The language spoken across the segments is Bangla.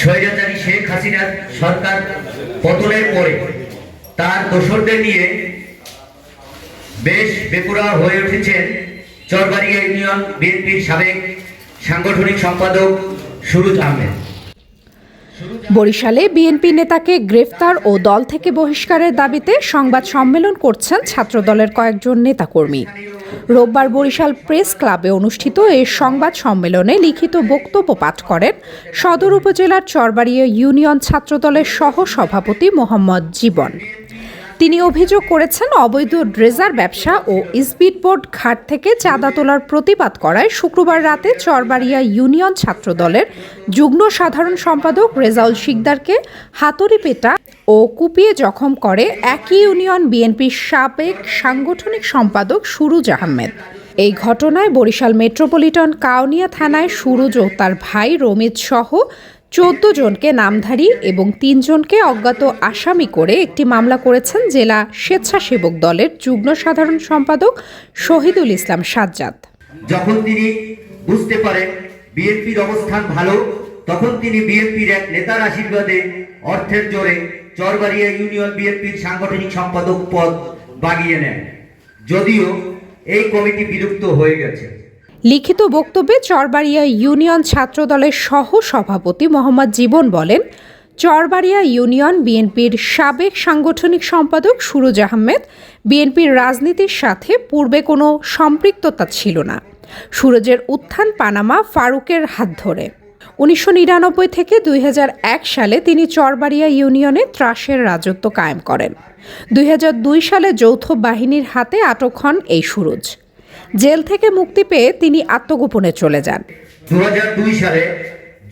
স্বৈরাচারী শেখ হাসিনার সরকার পতনের পরে তার দোসরদের নিয়ে বেশ বেপুরা হয়ে উঠেছেন চরবাড়িয়া ইউনিয়ন বিএনপির সাবেক সাংগঠনিক সম্পাদক সুরুজ আহমেদ। বরিশালে বিএনপি নেতাকে গ্রেফতার ও দল থেকে বহিষ্কারের দাবিতে সংবাদ সম্মেলন করছেন ছাত্রদলের কয়েকজন নেতাকর্মী। রোববার বরিশাল প্রেস ক্লাবে অনুষ্ঠিত এই সংবাদ সম্মেলনে লিখিত বক্তব্য পাঠ করেন সদর উপজেলার চরবাড়িয়া ইউনিয়ন ছাত্রদলের সহ সভাপতি মোহাম্মদ জীবন। তিনি অভিযোগ করেছেন, অবৈধ ড্রেজার ব্যবসা ও স্পিডবোট ঘাট থেকে চাঁদা তোলার প্রতিবাদ করায় শুক্রবার রাতে চরবাড়িয়া ইউনিয়ন ছাত্র দলের যুগ্ম সাধারণ সম্পাদক রেজাউল শিকদারকে হাতুড়ি পেটা ও কুপিয়ে জখম করে একই ইউনিয়ন বিএনপির সাবেক সাংগঠনিক সম্পাদক সুরুজ আহমেদ। এই ঘটনায় বরিশাল মেট্রোপলিটন কাউনিয়া থানায় সুরুজ ও তার ভাই রমিত সহ চোদ্দ জনকে নামধারী এবং তিনজনকে অজ্ঞাত আসামি করে একটি মামলা করেছেন জেলা স্বেচ্ছাসেবক দলের যুগ্ম সাধারণ সম্পাদক শহীদুল ইসলাম সাজ্জাদ। যখন তিনি বুঝতে পারেন বিএনপির অবস্থান ভালো, তখন তিনি বিএনপির এক নেতার আশীর্বাদে অর্থের জোরে চরবাড়িয়া ইউনিয়ন বিএনপির সাংগঠনিক সম্পাদক পদ বাগিয়ে নেন। যদিও এই কমিটি বিলুপ্ত হয়ে গেছে। লিখিত বক্তব্যে চরবাড়িয়া ইউনিয়ন ছাত্রদলের সহ সভাপতি মোহাম্মদ জীবন বলেন, চরবাড়িয়া ইউনিয়ন বিএনপির সাবেক সাংগঠনিক সম্পাদক সুরুজ আহমেদ, বিএনপির রাজনীতির সাথে পূর্বে কোনো সম্পৃক্ততা ছিল না। সুরজের উত্থান পানামা ফারুকের হাত ধরে। উনিশশো নিরানব্বই থেকে দুই হাজার এক সালে তিনি চরবাড়িয়া ইউনিয়নে ত্রাসের রাজত্ব কায়েম করেন। দুই হাজার দুই সালে যৌথ বাহিনীর হাতে আটক হন এই সুরজ। জেল থেকে মুক্তি পেয়ে তিনি আত্মগোপনে চলে যান। দু সালে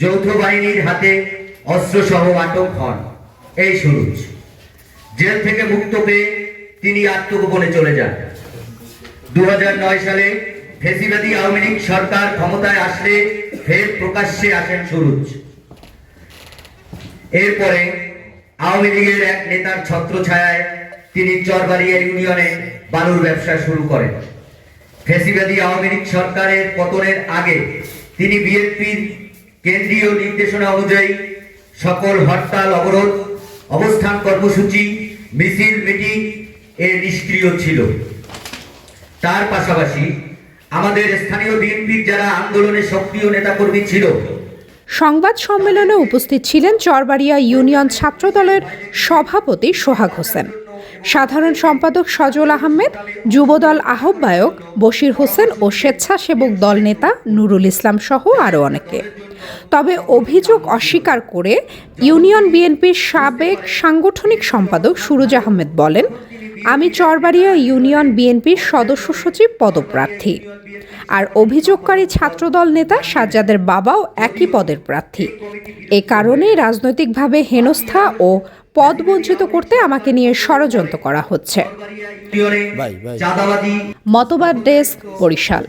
যৌথ বাহিনীর হাতে অস্ত্রসহ আটক হন। এই জেল থেকে মুক্ত পেয়ে তিনি আত্মগোপনে চলে যান। দু সালে ফেসিবাদী আওয়ামী লীগ সরকার ক্ষমতায় আসলে ফের প্রকাশ্যে আসেন সুরুজ। এরপরে আওয়ামী লীগের এক নেতার ছত্রছায়ায় তিনি চরবাড়িয়া ইউনিয়নে বালুর ব্যবসা শুরু করেন। ফেসিবাদী আওয়ামী লীগ সরকারের পতনের আগে তিনি বিএনপির কেন্দ্রীয় নির্দেশনা অনুযায়ী সকল হরতাল, অবরোধ, অবস্থান কর্মসূচি, মিছিল, মিটিং এ নিষ্ক্রিয় ছিল। তার পাশাপাশি আমাদের স্থানীয় বিএনপির যারা আন্দোলনে সক্রিয় নেতাকর্মী ছিল, সংবাদ সম্মেলনে উপস্থিত ছিলেন চরবাড়িয়া ইউনিয়ন ছাত্রদলের সভাপতি সোহাগ হোসেন। সাধারণ সম্পাদক সজল আহমেদ, যুবদল আহ্বায়ক বশির হোসেন ও স্বেচ্ছাসেবক দল নেতা নুরুল ইসলাম সহ আরও অনেকে। তবে অভিযোগ অস্বীকার করে ইউনিয়ন বিএনপির সাবেক সাংগঠনিক সম্পাদক সুরুজ আহমেদ বলেন আমি চরবাড়িয়া ইউনিয়ন বিএনপির সদস্য সচিব পদপ্রার্থী। আর অভিযোগকারী ছাত্রদল নেতা সাজ্জাদের বাবাও একই পদের প্রার্থী। এ কারণে রাজনৈতিকভাবে হেনস্থা ও পদ বঞ্চিত করতে আমাকে নিয়ে ষড়যন্ত্র করা হচ্ছে। মতবাদ ডেস্ক বরিশাল।